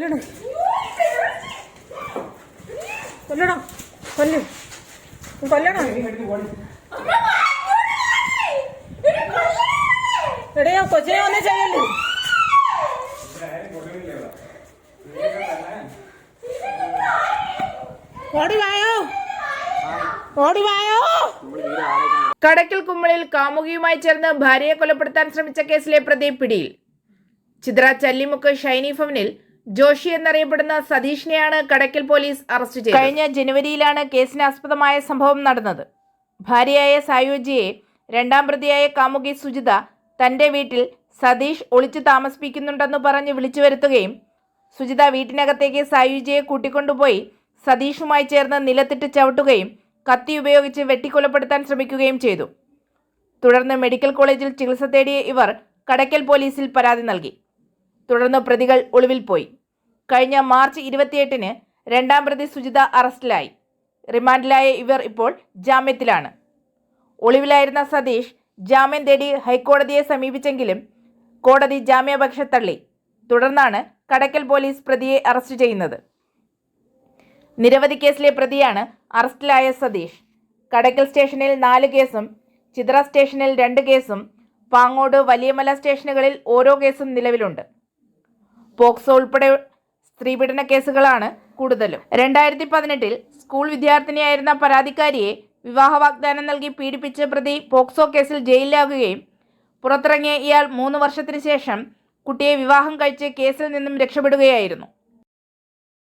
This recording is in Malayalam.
കൊല്ലണേ. കൊല്ലണം. കൊല്ല്. കൊല്ലണം? എടയാ കൊച്ചിനെ ഒന്നും ചെയ്യല്ലേ? ഓടി വായോ? ഓടി വായോ? കടക്കിൽ കുമ്മളിൽ കാമുകിയുമായി ചേർന്ന് ഭാര്യയെ കൊലപ്പെടുത്താൻ ശ്രമിച്ച കേസിലെ പ്രതി പിടിയിൽ. ചിത്ര ചല്ലിമുക്ക് ഷൈനി ഭവനിൽ ജോഷി എന്നറിയപ്പെടുന്ന സതീഷിനെയാണ് കടക്കൽ പോലീസ് അറസ്റ്റ് ചെയ്തത്. കഴിഞ്ഞ ജനുവരിയിലാണ് കേസിന് ആസ്പദമായ സംഭവം നടന്നത്. ഭാര്യയായ സായോജിയെ രണ്ടാം പ്രതിയായ കാമുകി സുജിത തന്റെ വീട്ടിൽ സതീഷ് ഒളിച്ചു താമസിപ്പിക്കുന്നുണ്ടെന്ന് പറഞ്ഞ് വിളിച്ചു വരുത്തുകയും സുജിത വീട്ടിനകത്തേക്ക് സായുജിയെ കൂട്ടിക്കൊണ്ടുപോയി സതീഷുമായി ചേർന്ന് നിലത്തിട്ട് ചവിട്ടുകയും കത്തി ഉപയോഗിച്ച് വെട്ടിക്കൊലപ്പെടുത്താൻ ശ്രമിക്കുകയും ചെയ്തു. തുടർന്ന് മെഡിക്കൽ കോളേജിൽ ചികിത്സ തേടിയ ഇവർ കടക്കൽ പോലീസിൽ പരാതി നൽകി. തുടർന്ന് പ്രതികൾ ഒളിവിൽ പോയി. കഴിഞ്ഞ മാർച്ച് ഇരുപത്തിയെട്ടിന് രണ്ടാം പ്രതി സുജിത അറസ്റ്റിലായി. റിമാൻഡിലായ ഇവർ ഇപ്പോൾ ജാമ്യത്തിലാണ്. ഒളിവിലായിരുന്ന സതീഷ് ജാമ്യം തേടി ഹൈക്കോടതിയെ സമീപിച്ചെങ്കിലും കോടതി ജാമ്യാപേക്ഷ തള്ളി. തുടർന്നാണ് കടക്കൽ പോലീസ് പ്രതിയെ അറസ്റ്റ് ചെയ്യുന്നത്. നിരവധി കേസിലെ പ്രതിയാണ് അറസ്റ്റിലായ സതീഷ്. കടക്കൽ സ്റ്റേഷനിൽ നാല് കേസും ചിത്ര സ്റ്റേഷനിൽ രണ്ട് കേസും പാങ്ങോട് വലിയമല സ്റ്റേഷനുകളിൽ ഓരോ കേസും നിലവിലുണ്ട്. പോക്സോ ഉൾപ്പെടെ സ്ത്രീപീഡന കേസുകളാണ് കൂടുതലും. രണ്ടായിരത്തി പതിനെട്ടിൽ സ്കൂൾ വിദ്യാർത്ഥിനിയായിരുന്ന പരാതിക്കാരിയെ വിവാഹ വാഗ്ദാനം നൽകി പീഡിപ്പിച്ച പ്രതി പോക്സോ കേസിൽ ജയിലിലാകുകയും പുറത്തിറങ്ങിയ ഇയാൾ മൂന്ന് വർഷത്തിന് ശേഷം കുട്ടിയെ വിവാഹം കഴിച്ച് കേസിൽ നിന്നും രക്ഷപ്പെടുകയായിരുന്നു.